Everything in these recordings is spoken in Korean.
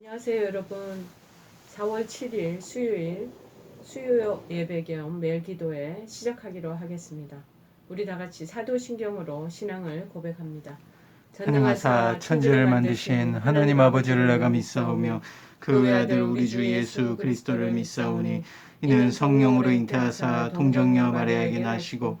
안녕하세요 여러분. 4월 7일 수요일 수요 예배 겸 매일 기도회 시작하기로 하겠습니다. 우리 다 같이 사도신경으로 신앙을 고백합니다. 전능하사 천지를 만드신 하나님 아버지를 내가 믿사오며 그 외아들 우리 주 예수 그리스도를 믿사오니 이는 성령으로 잉태하사 동정녀 마리아에게 나시고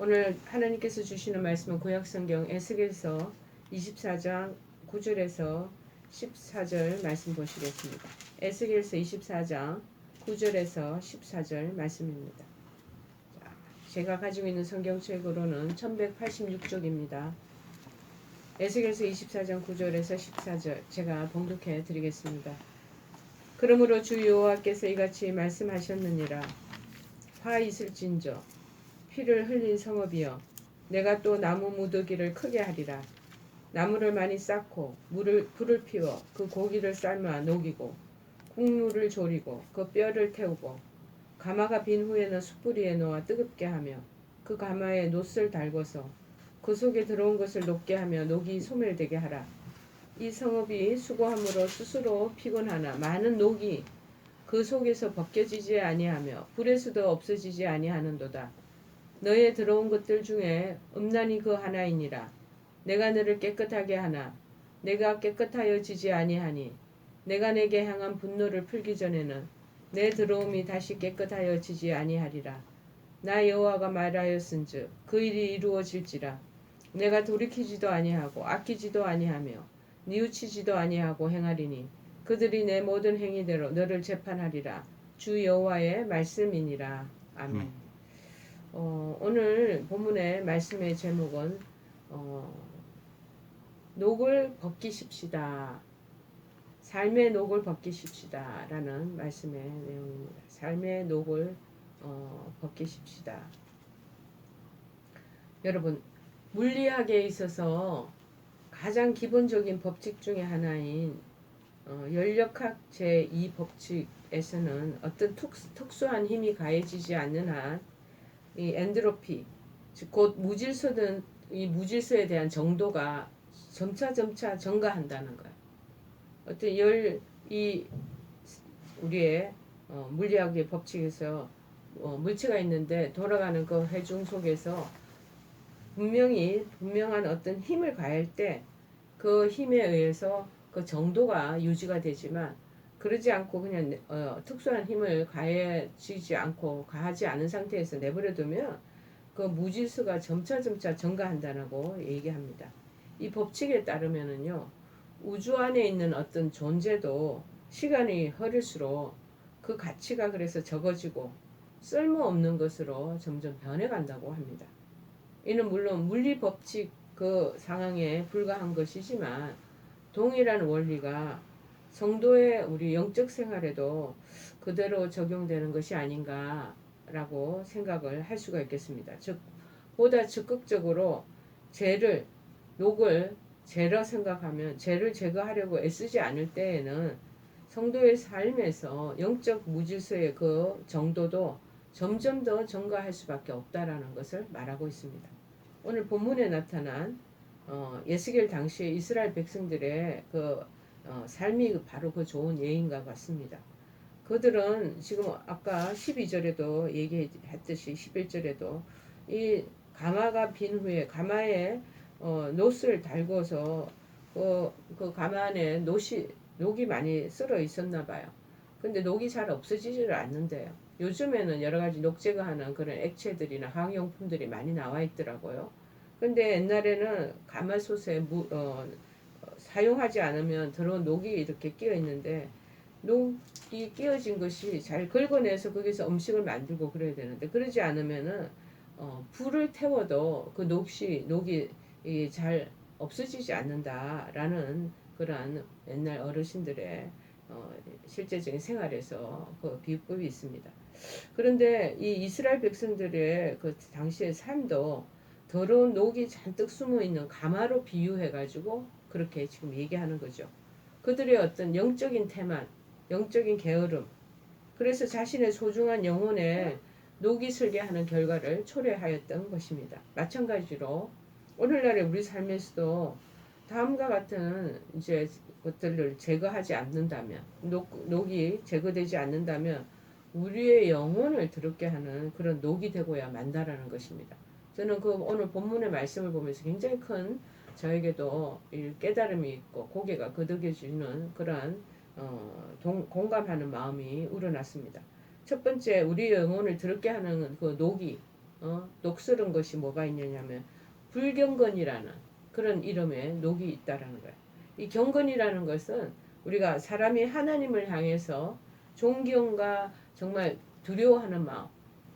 오늘 하나님께서 주시는 말씀은 구약성경 에스겔서 24장 9절에서 14절 말씀 보시겠습니다. 에스겔서 24장 9절에서 14절 말씀입니다. 자, 제가 가지고 있는 성경책으로는 1186쪽입니다. 에스겔서 24장 9절에서 14절 제가 봉독해 드리겠습니다. 그러므로 주 여호와께서 이같이 말씀하셨느니라 화 있을진저 피를 흘린 성읍이여 내가 또 나무 무더기를 크게 하리라. 나무를 많이 쌓고 물을 불을 피워 그 고기를 삶아 녹이고 국물을 졸이고 그 뼈를 태우고 가마가 빈 후에는 숯불위에 놓아 뜨겁게 하며 그 가마에 놋을 달궈서 그 속에 들어온 것을 녹게 하며 녹이 소멸되게 하라. 이 성읍이 수고함으로 스스로 피곤하나 많은 녹이 그 속에서 벗겨지지 아니하며 불에서도 없어지지 아니하는도다 너의 들어온 것들 중에 음란이 그 하나이니라. 내가 너를 깨끗하게 하나 내가 깨끗하여지지 아니하니 내가 내게 향한 분노를 풀기 전에는 내 들어옴이 다시 깨끗하여지지 아니하리라. 나 여호와가 말하였은즉 그 일이 이루어질지라. 내가 돌이키지도 아니하고 아끼지도 아니하며 뉘우치지도 아니하고 행하리니 그들이 내 모든 행위대로 너를 재판하리라. 주 여호와의 말씀이니라. 아멘. 음. 어, 오늘 본문의 말씀의 제목은 어, 녹을 벗기십시다. 삶의 녹을 벗기십시다 라는 말씀의 내용입니다. 삶의 녹을 어, 벗기십시다. 여러분 물리학에 있어서 가장 기본적인 법칙 중에 하나인 어, 연력학 제2 법칙에서는 어떤 특, 특수한 힘이 가해지지 않는 한 이 엔드로피 즉 곧 무질서든 이 무질서에 대한 정도가 점차 점차 증가한다는 거예요. 어떤 열 이 우리의 어, 물리학의 법칙에서 어, 물체가 있는데 돌아가는 그 회중 속에서 분명히 분명한 어떤 힘을 가할 때 그 힘에 의해서 그 정도가 유지가 되지만 그러지 않고 그냥 어, 특수한 힘을 가해지지 않고 가하지 않은 상태에서 내버려 두면 그 무질서가 점차 점차 증가한다고 얘기합니다. 이 법칙에 따르면은요 우주 안에 있는 어떤 존재도 시간이 흐를수록 그 가치가 그래서 적어지고 쓸모없는 것으로 점점 변해간다고 합니다. 이는 물론 물리 법칙 그 상황에 불과한 것이지만 동일한 원리가 성도의 우리 영적 생활에도 그대로 적용되는 것이 아닌가라고 생각을 할 수가 있겠습니다. 즉 보다 적극적으로 죄를 녹을 죄라 생각하면 죄를 제거하려고 애쓰지 않을 때에는 성도의 삶에서 영적 무질서의 그 정도도 점점 더 증가할 수밖에 없다라는 것을 말하고 있습니다. 오늘 본문에 나타난 어, 예스겔 당시에 이스라엘 백성들의 그 어, 삶이 바로 그 좋은 예인과 같습니다. 그들은 지금 아까 12절에도 얘기했듯이 11절에도 이 가마가 빈 후에 가마에 어, 놋을 달궈서 그, 그 가마 안에 놋이, 녹이 많이 쓸어 있었나 봐요. 근데 녹이 잘 없어지지를 않는데요. 요즘에는 여러 가지 녹 제거하는 그런 액체들이나 항용품들이 많이 나와 있더라고요. 근데 옛날에는 가마솥에 무, 어, 사용하지 않으면 들어온 녹이 이렇게 끼어 있는데 녹이 끼어진 것이 잘 긁어내서 거기서 음식을 만들고 그래야 되는데 그러지 않으면은 어, 불을 태워도 그 녹이 녹이 잘 없어지지 않는다라는 그러한 옛날 어르신들의 어, 실제적인 생활에서 그 비유법이 있습니다. 그런데 이 이스라엘 백성들의 그 당시의 삶도 더러운 녹이 잔뜩 숨어 있는 가마로 비유해 가지고 그렇게 지금 얘기하는 거죠. 그들의 어떤 영적인 태만, 영적인 게으름, 그래서 자신의 소중한 영혼에 녹이 슬게 하는 결과를 초래하였던 것입니다. 마찬가지로 오늘날의 우리 삶에서도 다음과 같은 이제 것들을 제거하지 않는다면 녹, 녹이 제거되지 않는다면 우리의 영혼을 더럽게 하는 그런 녹이 되고야 만다라는 것입니다. 저는 그 오늘 본문의 말씀을 보면서 굉장히 큰 저에게도 이 깨달음이 있고 고개가 거덕여지는 그러한 어, 동, 공감하는 마음이 우러났습니다. 첫 번째 우리 영혼을 더럽게 하는 그 녹이 어, 녹슬은 것이 뭐가 있느냐면 불경건이라는 그런 이름의 녹이 있다라는 거예요. 이 경건이라는 것은 우리가 사람이 하나님을 향해서 존경과 정말 두려워하는 마음,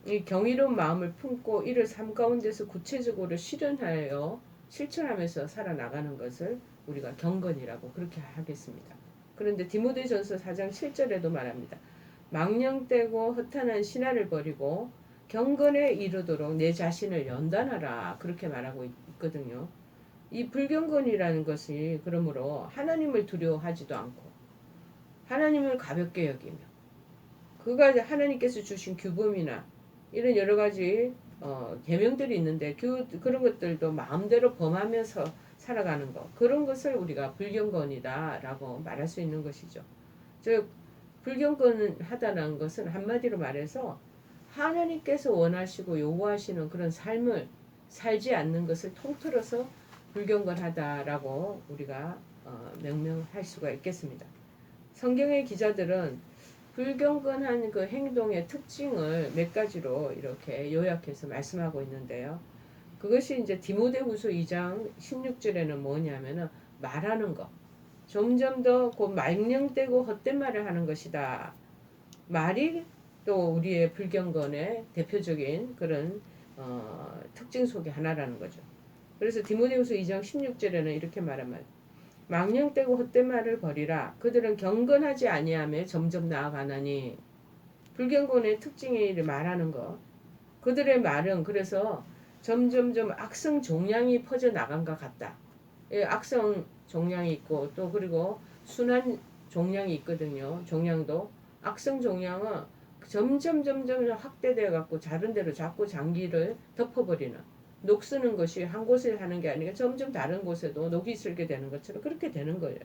이 경이로운 마음을 품고 이를 삶 가운데서 구체적으로 실현하여 실천하면서 살아나가는 것을 우리가 경건이라고 그렇게 하겠습니다. 그런데 디모데전서 4장 7절에도 말합니다. 망령되고 허탄한 신화를 버리고 경건에 이르도록 내 자신을 연단하라 그렇게 말하고 있거든요. 이 불경건이라는 것이 그러므로 하나님을 두려워하지도 않고 하나님을 가볍게 여기며 그가 하나님께서 주신 규범이나 이런 여러 가지 어, 계명들이 있는데 그, 그런 것들도 마음대로 범하면서 살아가는 것 그런 것을 우리가 불경건이다라고 말할 수 있는 것이죠. 즉 불경건하다는 것은 한마디로 말해서 하나님께서 원하시고 요구하시는 그런 삶을 살지 않는 것을 통틀어서 불경건하다라고 우리가 어, 명명할 수가 있겠습니다. 성경의 기자들은 불경건한 그 행동의 특징을 몇 가지로 이렇게 요약해서 말씀하고 있는데요. 그것이 이제 디모데후서 2장 16절에는 뭐냐면은 말하는 것. 점점 더 곧 말령되고 헛된 말을 하는 것이다. 말이 또 우리의 불경건의 대표적인 그런 어, 특징 속의 하나라는 거죠. 그래서 디모데후서 2장 16절에는 이렇게 말하면 망령되고 헛된 말을 버리라. 그들은 경건하지 아니하며 점점 나아가나니 불경건의 특징이 말하는 것. 그들의 말은 그래서 점점점 악성 종양이 퍼져 나간 것 같다. 예, 악성 종양이 있고 또 그리고 순한 종양이 있거든요. 종양도 악성 종양은 점점 점점 확대되어 갖고 다른 데로 자꾸 장기를 덮어버리는 녹 쓰는 것이 한 곳에 하는 게 아니라 점점 다른 곳에도 녹이 슬게 되는 것처럼 그렇게 되는 거예요.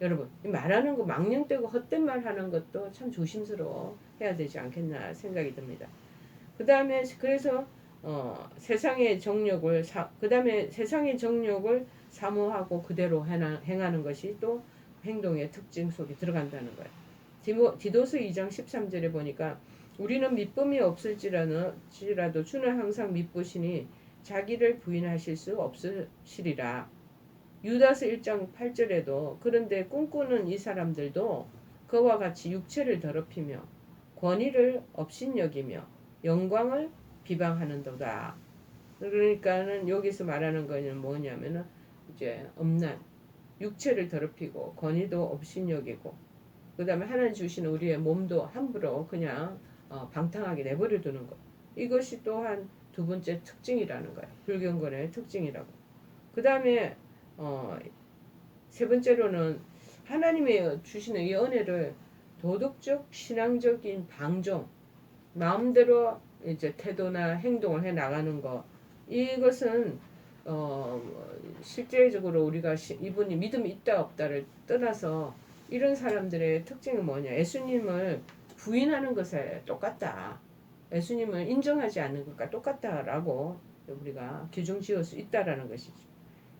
여러분 이 말하는 거 망령되고 헛된 말 하는 것도 참 조심스러워 해야 되지 않겠나 생각이 듭니다. 그 다음에 그래서 어, 세상의 정욕을 그 다음에 세상의 정욕을 사모하고 그대로 행하, 행하는 것이 또 행동의 특징 속에 들어간다는 거예요. 디모, 디도스 2장 13절에 보니까 우리는 믿음이 없을지라도 주는 항상 믿으시니 자기를 부인하실 수 없으시리라. 유다스 1장 8절에도 그런데 꿈꾸는 이 사람들도 그와 같이 육체를 더럽히며 권위를 업신여기며 영광을 비방하는도다. 그러니까는 여기서 말하는 거는 뭐냐면은 이제 엄난 육체를 더럽히고 권위도 업신여기고 그다음에 하나님 주시는 우리의 몸도 함부로 그냥 어, 방탕하게 내버려 두는 것. 이것이 또한 두 번째 특징이라는 거예요. 불경건의 특징이라고. 그 다음에 어, 세 번째로는 하나님의 주시는 이 은혜를 도덕적, 신앙적인 방종, 마음대로 이제 태도나 행동을 해 나가는 거. 이것은 어, 실제적으로 우리가 시, 이분이 믿음이 있다 없다를 떠나서 이런 사람들의 특징은 뭐냐? 예수님을 부인하는 것에 똑같다. 예수님을 인정하지 않는 것과 똑같다라고 우리가 규정 지을 수 있다라는 것이죠.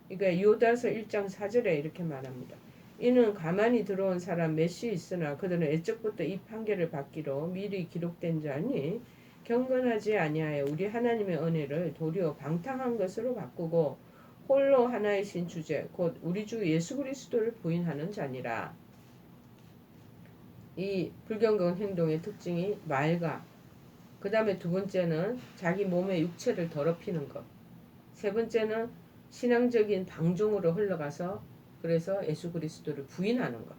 그러니까 요다서 1장 4절에 이렇게 말합니다. 이는 가만히 들어온 사람 몇이 있으나 그들은 애적부터 이 판결을 받기로 미리 기록된 자니 경건하지 아니하여 우리 하나님의 은혜를 도리어 방탕한 것으로 바꾸고 홀로 하나이신 주제 곧 우리 주 예수 그리스도를 부인하는 자니라. 이 불경건 행동의 특징이 말과 그 다음에 두 번째는 자기 몸의 육체를 더럽히는 것. 세 번째는 신앙적인 방종으로 흘러가서 그래서 예수 그리스도를 부인하는 것.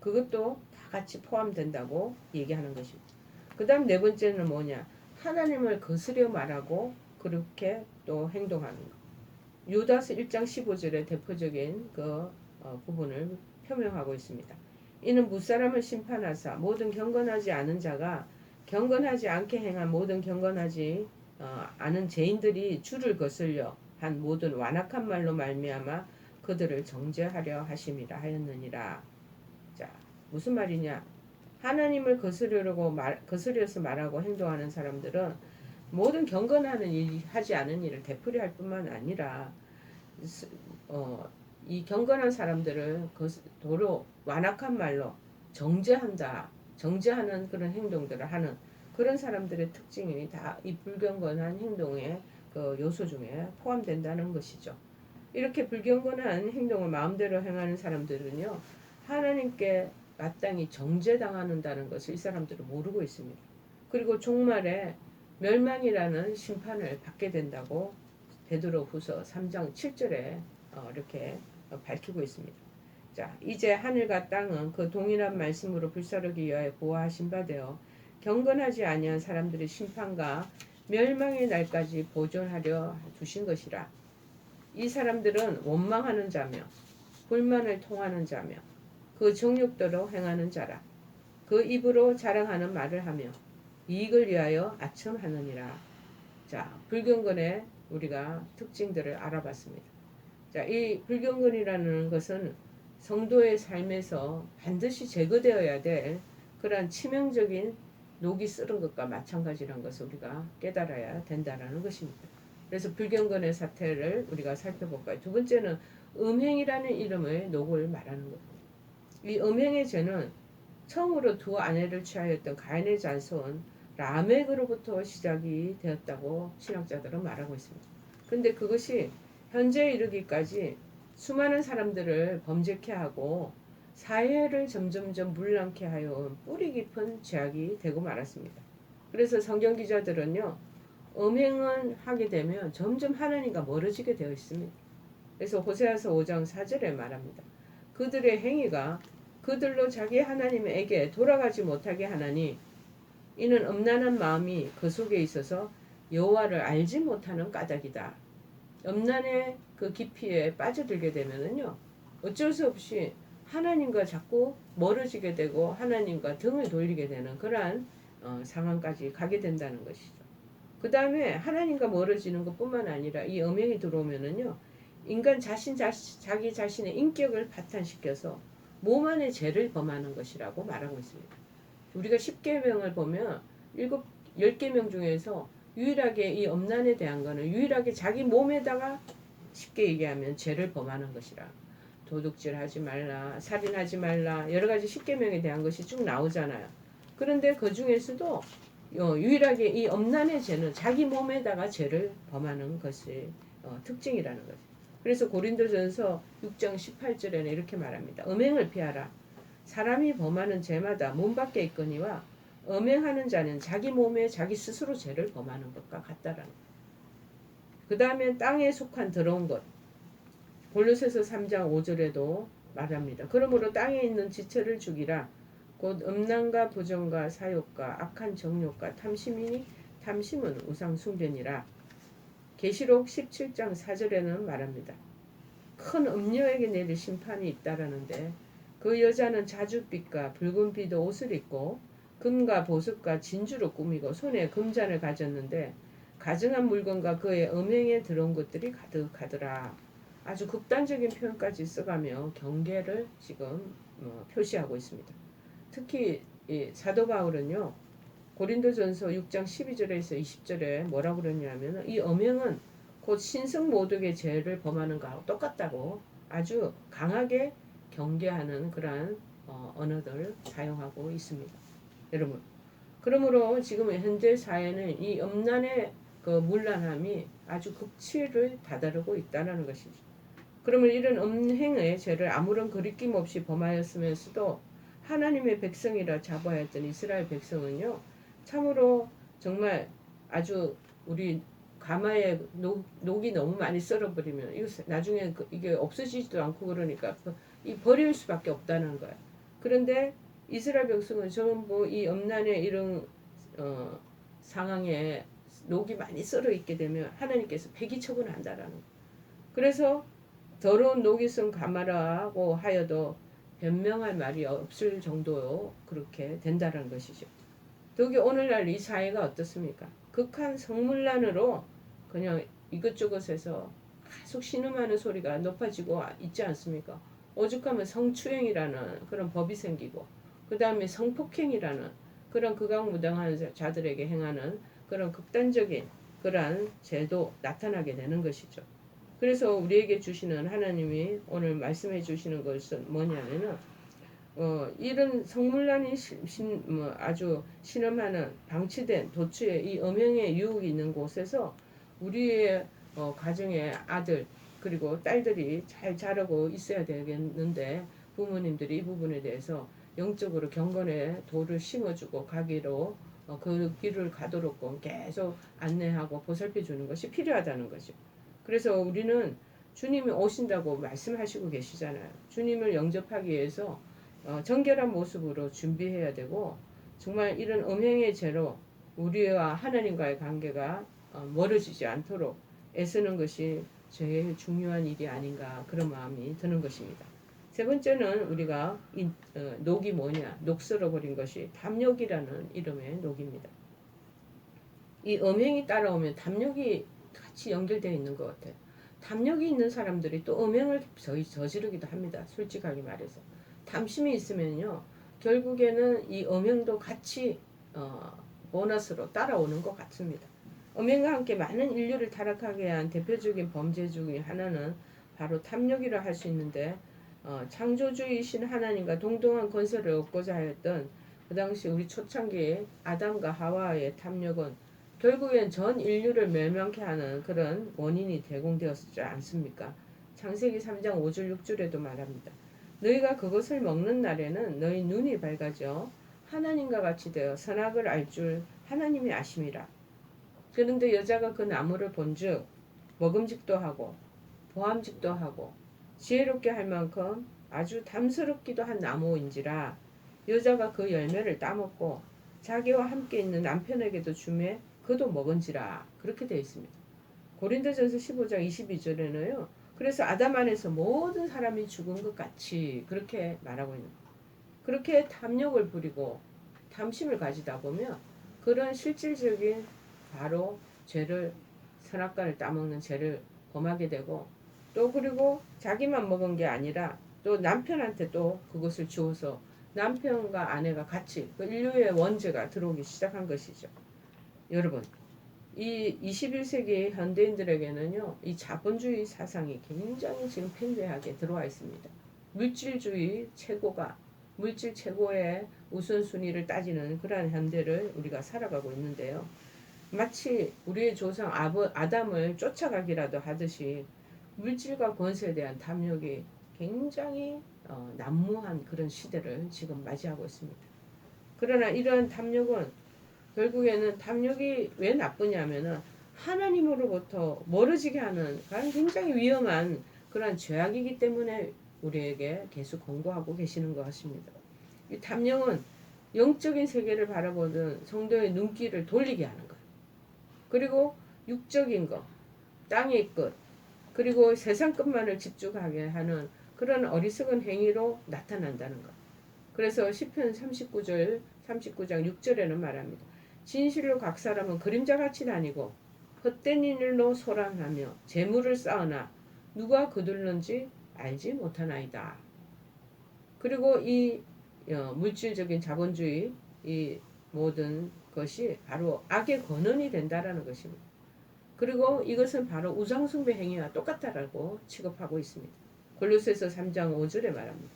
그것도 다 같이 포함된다고 얘기하는 것입니다. 그 다음 네 번째는 뭐냐? 하나님을 거스려 말하고 그렇게 또 행동하는 것. 유다서 1장 15절의 대표적인 그 어, 부분을 표명하고 있습니다. 이는 무사람을 심판하사 모든 경건하지 않은 자가 경건하지 않게 행한 모든 경건하지 어, 않은 죄인들이 주를 거슬려 한 모든 완악한 말로 말미암아 그들을 정죄하려 하심이라 하였느니라. 자, 무슨 말이냐? 하나님을 거스르려고 말, 거스려서 말하고 행동하는 사람들은 모든 경건하는 일, 하지 않은 일을 되풀이할 뿐만 아니라 스- 어, 이 경건한 사람들을 도로 완악한 말로 정죄한다, 정죄하는 그런 행동들을 하는 그런 사람들의 특징이 다 이 불경건한 행동의 그 요소 중에 포함된다는 것이죠. 이렇게 불경건한 행동을 마음대로 행하는 사람들은요, 하나님께 마땅히 정죄당하는다는 것을 이 사람들은 모르고 있습니다. 그리고 종말에 멸망이라는 심판을 받게 된다고 베드로 후서 3장 7절에 어, 이렇게 어, 밝히고 있습니다. 자, 이제 하늘과 땅은 그 동일한 말씀으로 불사르기 위하여 보호하신 바 되어 경건하지 아니한 사람들의 심판과 멸망의 날까지 보존하려 두신 것이라. 이 사람들은 원망하는 자며 불만을 통하는 자며 그 정욕대로 행하는 자라. 그 입으로 자랑하는 말을 하며 이익을 위하여 아첨하느니라. 자, 불경건의 우리가 특징들을 알아봤습니다. 자, 이 불경건이라는 것은 성도의 삶에서 반드시 제거되어야 될 그러한 치명적인 녹이 쓰는 것과 마찬가지라는 것을 우리가 깨달아야 된다라는 것입니다. 그래서 불경건의 사태를 우리가 살펴볼까요? 두 번째는 음행이라는 이름의 녹을 말하는 겁니다. 이 음행의 죄는 처음으로 두 아내를 취하였던 가인의 자손 라멕으로부터 시작이 되었다고 신학자들은 말하고 있습니다. 근데 그것이 현재에 이르기까지 수많은 사람들을 범죄케 하고 사회를 점점점 물랑케 하여 뿌리 깊은 죄악이 되고 말았습니다. 그래서 성경 기자들은요, 음행은 하게 되면 점점 하나님과 멀어지게 되어 있습니다. 그래서 호세아서 5장 4절에 말합니다. 그들의 행위가 그들로 자기 하나님에게 돌아가지 못하게 하나니 이는 음란한 마음이 그 속에 있어서 여호와를 알지 못하는 까닭이다. 음란의 그 깊이에 빠져들게 되면은요 어쩔 수 없이 하나님과 자꾸 멀어지게 되고 하나님과 등을 돌리게 되는 그러한 어, 상황까지 가게 된다는 것이죠. 그 다음에 하나님과 멀어지는 것뿐만 아니라 이 음행이 들어오면은요 인간 자신 자시, 자기 자신의 인격을 파탄시켜서 몸 안에 죄를 범하는 것이라고 말하고 있습니다. 우리가 십계명을 보면 일곱 열 계명 중에서 유일하게 이 엄난에 대한 거는 유일하게 자기 몸에다가 쉽게 얘기하면 죄를 범하는 것이라. 도둑질 하지 말라, 살인하지 말라, 여러 가지 십계명에 대한 것이 쭉 나오잖아요. 그런데 그 중에서도 어, 유일하게 이 엄난의 죄는 자기 몸에다가 죄를 범하는 것이 어, 특징이라는 거죠. 그래서 고린도전서 6장 18절에는 이렇게 말합니다. 음행을 피하라. 사람이 범하는 죄마다 몸 밖에 있거니와 음행하는 자는 자기 몸에 자기 스스로 죄를 범하는 것과 같다라는 그 다음에 땅에 속한 더러운 것. 골로새서 3장 5절에도 말합니다. 그러므로 땅에 있는 지체를 죽이라. 곧 음란과 부정과 사욕과 악한 정욕과 탐심이니 탐심은 우상 숭배니라. 계시록 17장 4절에는 말합니다. 큰 음녀에게 내릴 심판이 있다라는데 그 여자는 자줏빛과 붉은 빛의 옷을 입고 금과 보석과 진주로 꾸미고 손에 금잔을 가졌는데 가증한 물건과 그의 음행에 들어온 것들이 가득하더라. 아주 극단적인 표현까지 써가며 경계를 지금 어, 표시하고 있습니다. 특히 이 사도 바울은요 고린도전서 6장 12절에서 20절에 뭐라고 그러냐면 이 음행은 곧 신성 모독의 죄를 범하는 것하고 똑같다고 아주 강하게 경계하는 그러한 어, 언어들을 사용하고 있습니다. 여러분, 그러므로 지금 현재 사회는 이 음란의 그 문란함이 아주 극치를 다다르고 있다는 것이죠. 그러면 이런 음행의 죄를 아무런 거리낌 없이 범하였으면서도 하나님의 백성이라 자부하였던 이스라엘 백성은요, 참으로 정말 아주 우리 가마에 녹, 녹이 너무 많이 썰어버리면 이거 나중에 그- 이게 없어지지도 않고 그러니까 그- 이 버릴 수밖에 없다는 거야. 그런데 이스라엘 백성은 전부 이 엄난의 이런 어, 상황에 녹이 많이 썰어 있게 되면 하나님께서 폐기 처분한다라는 거. 그래서 더러운 녹이 쓴 가마라고 하여도 변명할 말이 없을 정도로 그렇게 된다는 것이죠. 더욱이 오늘날 이 사회가 어떻습니까? 극한 성물란으로 그냥 이것저것에서 계속 신음하는 소리가 높아지고 있지 않습니까? 오죽하면 성추행이라는 그런 법이 생기고 그 다음에 성폭행이라는 그런 극악무당한 자들에게 행하는 그런 극단적인 그러한 죄도 나타나게 되는 것이죠. 그래서 우리에게 주시는 하나님이 오늘 말씀해 주시는 것은 뭐냐면은 어, 이런 성물란이 신, 신- 뭐 아주 신음하는 방치된 도처에 이 음행의 유혹이 있는 곳에서 우리의 어, 가정의 아들 그리고 딸들이 잘 자라고 있어야 되겠는데 부모님들이 이 부분에 대해서 영적으로 경건의 돌을 심어주고 가기로 어, 그 길을 가도록 계속 안내하고 보살펴 주는 것이 필요하다는 거죠. 그래서 우리는 주님이 오신다고 말씀하시고 계시잖아요. 주님을 영접하기 위해서 어, 정결한 모습으로 준비해야 되고 정말 이런 음행의 죄로 우리와 하나님과의 관계가 어, 멀어지지 않도록 애쓰는 것이 제일 중요한 일이 아닌가 그런 마음이 드는 것입니다. 세 번째는 우리가 이, 어, 녹이 뭐냐 녹슬어 버린 것이 담욕이라는 이름의 녹입니다. 이 음행이 따라오면 담욕이 같이 연결되어 있는 것 같아요. 담력이 있는 사람들이 또 음행을 저- 저지르기도 합니다. 솔직하게 말해서. 탐심이 있으면요. 결국에는 이 음행도 같이 어, 보너스로 따라오는 것 같습니다. 음행과 함께 많은 인류를 타락하게 한 대표적인 범죄 중의 하나는 바로 탐욕이라 할 수 있는데 어, 창조주이신 하나님과 동등한 건설을 얻고자 하였던 그 당시 우리 초창기 아담과 하와의 탐욕은 결국엔 전 인류를 멸망케 하는 그런 원인이 제공되었지 않습니까? 창세기 3장 5절 6절에도 말합니다. 너희가 그것을 먹는 날에는 너희 눈이 밝아져 하나님과 같이 되어 선악을 알 줄 하나님이 아심이라. 그런데 여자가 그 나무를 본즉 먹음직도 하고 보암직도 하고 지혜롭게 할 만큼 아주 담스럽기도 한 나무인지라 여자가 그 열매를 따먹고 자기와 함께 있는 남편에게도 주매 그도 먹은지라 그렇게 되어 있습니다. 고린도전서 15장 22절에는요. 그래서 아담 안에서 모든 사람이 죽은 것 같이 그렇게 말하고 있는 거예요. 그렇게 탐욕을 부리고 탐심을 가지다 보면 그런 실질적인 바로 죄를 선악과를 따먹는 죄를 범하게 되고 또 그리고 자기만 먹은 게 아니라 또 남편한테 또 그것을 주어서 남편과 아내가 같이 그 인류의 원죄가 들어오기 시작한 것이죠. 여러분, 이 21세기 현대인들에게는요, 이 자본주의 사상이 굉장히 지금 팽배하게 들어와 있습니다. 물질주의 최고가, 물질 최고의 우선순위를 따지는 그러한 현대를 우리가 살아가고 있는데요. 마치 우리의 조상 아담을 쫓아가기라도 하듯이 물질과 권세에 대한 탐욕이 굉장히 어, 난무한 그런 시대를 지금 맞이하고 있습니다. 그러나 이러한 탐욕은 결국에는 탐욕이 왜 나쁘냐면은 하나님으로부터 멀어지게 하는 굉장히 위험한 그런 죄악이기 때문에 우리에게 계속 권고하고 계시는 것 같습니다. 이 탐욕은 영적인 세계를 바라보는 성도의 눈길을 돌리게 하는 거예요. 그리고 육적인 것, 땅의 끝, 그리고 세상 것만을 집중하게 하는 그런 어리석은 행위로 나타난다는 것. 그래서 시편 39절, 39장 6절에는 말합니다. 진실로 각 사람은 그림자같이 다니고 헛된 일로 소란하며 재물을 쌓으나 누가 거둘는지 알지 못하나이다. 그리고 이 어, 물질적인 자본주의 이 모든 것이 바로 악의 권원이 된다라는 것입니다. 그리고 이것은 바로 우상숭배 행위와 똑같다라고 취급하고 있습니다. 골로새서 3장 5절에 말합니다.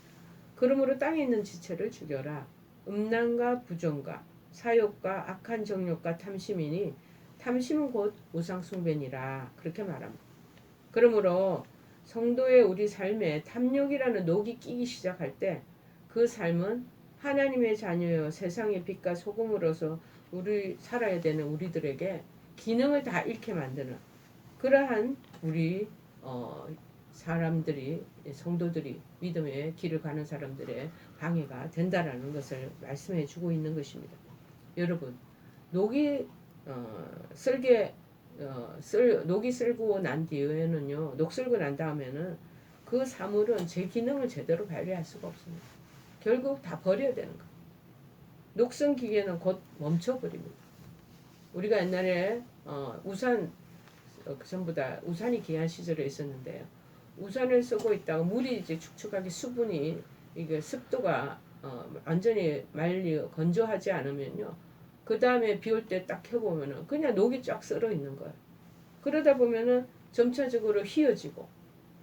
그러므로 땅에 있는 지체를 죽여라. 음란과 부정과 사욕과 악한 정욕과 탐심이니 탐심은 곧 우상숭배니라 그렇게 말합니다. 그러므로 성도의 우리 삶에 탐욕이라는 녹이 끼기 시작할 때 그 삶은 하나님의 자녀여 세상의 빛과 소금으로서 우리 살아야 되는 우리들에게 기능을 다 잃게 만드는 그러한 우리 어, 사람들이 성도들이 믿음의 길을 가는 사람들의 방해가 된다라는 것을 말씀해 주고 있는 것입니다. 여러분 녹이 어, 쓸게 어, 쓸 녹이 쓸고 난 뒤에는요 녹 쓸고 난 다음에는 그 사물은 제 기능을 제대로 발휘할 수가 없습니다. 결국 다 버려야 되는 거예요. 녹슨 기계는 곧 멈춰버립니다. 우리가 옛날에 어, 우산 어, 그 전부 다 우산이 귀한 시절에 있었는데요. 우산을 쓰고 있다가 물이 이제 축축하게 수분이 이게 습도가 어, 완전히 말리 건조하지 않으면요. 그 다음에 비 올 때 딱 켜보면은 그냥 녹이 쫙 썰어 있는 거예요. 그러다 보면은 점차적으로 휘어지고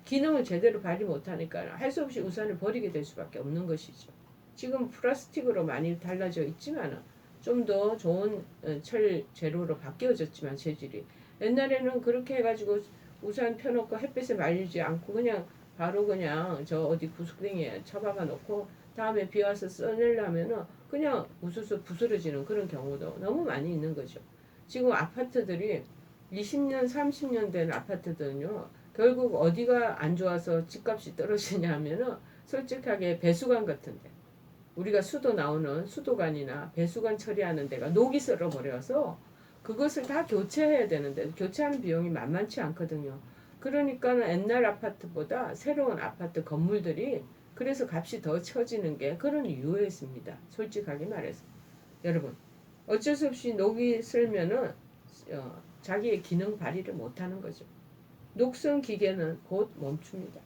기능을 제대로 발휘 못하니까 할 수 없이 우산을 버리게 될 수밖에 없는 것이죠. 지금 플라스틱으로 많이 달라져 있지만은 좀 더 좋은 어, 철 재료로 바뀌어졌지만 재질이 옛날에는 그렇게 해가지고 우산 펴놓고 햇빛에 말리지 않고 그냥 바로 그냥 저 어디 구석탱이에 처박아 놓고 다음에 비 와서 써내려면은 그냥 우수수 부스러지는 그런 경우도 너무 많이 있는 거죠. 지금 아파트들이 20년, 30년 된 아파트들은요, 결국 어디가 안 좋아서 집값이 떨어지냐 하면은 솔직하게 배수관 같은데 우리가 수도 나오는 수도관이나 배수관 처리하는 데가 녹이 썰어 버려서 그것을 다 교체해야 되는데 교체하는 비용이 만만치 않거든요. 그러니까 옛날 아파트보다 새로운 아파트 건물들이 그래서 값이 더 처지는 게 그런 이유였습니다. 솔직하게 말해서 여러분 어쩔 수 없이 녹이 쓸면은 어, 자기의 기능 발휘를 못하는 거죠. 녹슨 기계는 곧 멈춥니다.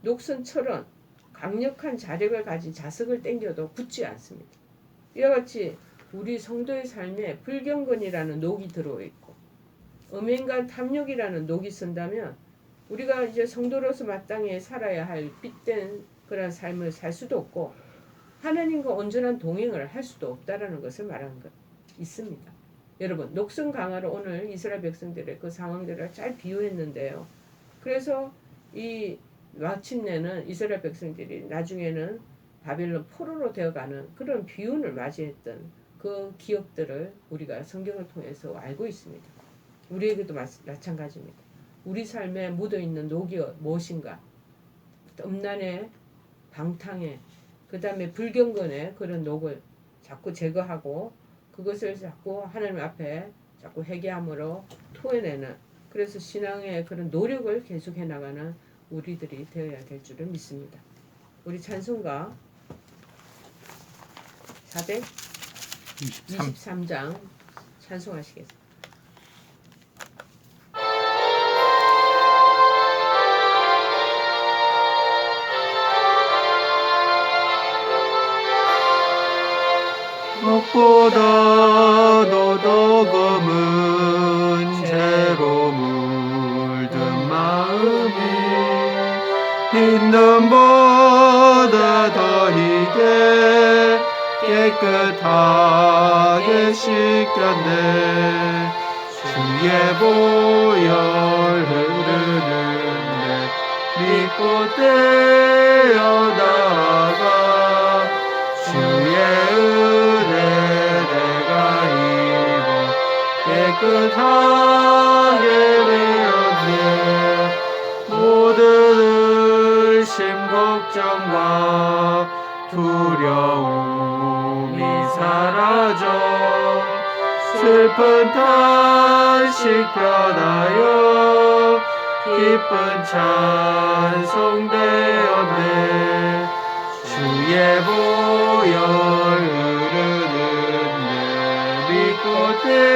녹슨 철은 강력한 자력을 가진 자석을 당겨도 굳지 않습니다. 이와 같이 우리 성도의 삶에 불경건이라는 녹이 들어와 있고 음행과 탐욕이라는 녹이 쓴다면 우리가 이제 성도로서 마땅히 살아야 할 빚된 그런 삶을 살 수도 없고 하나님과 온전한 동행을 할 수도 없다라는 것을 말하는 것 있습니다. 여러분 녹슨 강화로 오늘 이스라엘 백성들의 그 상황들을 잘 비유했는데요. 그래서 이 마침내는 이스라엘 백성들이 나중에는 바벨론 포로로 되어가는 그런 비운을 맞이했던 그 기억들을 우리가 성경을 통해서 알고 있습니다. 우리에게도 마, 마찬가지입니다. 우리 삶에 묻어 있는 녹이 무엇인가? 음란의 방탕의 그 다음에 불경건의 그런 녹을 자꾸 제거하고 그것을 자꾸 하나님 앞에 자꾸 회개함으로 토해내는 그래서 신앙의 그런 노력을 계속해 나가는 우리들이 되어야 될 줄을 믿습니다. 우리 찬송가 23. 423 장 찬송하시겠습니다. 무엇보다 너도 검은 흰 눈보다 더 희게 깨끗하게 씻겼네. 주의 보혈 흐르는데 믿고 떼어나가 주의 은혜 내가 입어 깨끗하게 되었네. 모든 의심 걱정과 두려움이 사라져 슬픈 탄식 변하여 기쁜 찬송 되었네. 주의 보혈 흐르는데 믿고 떼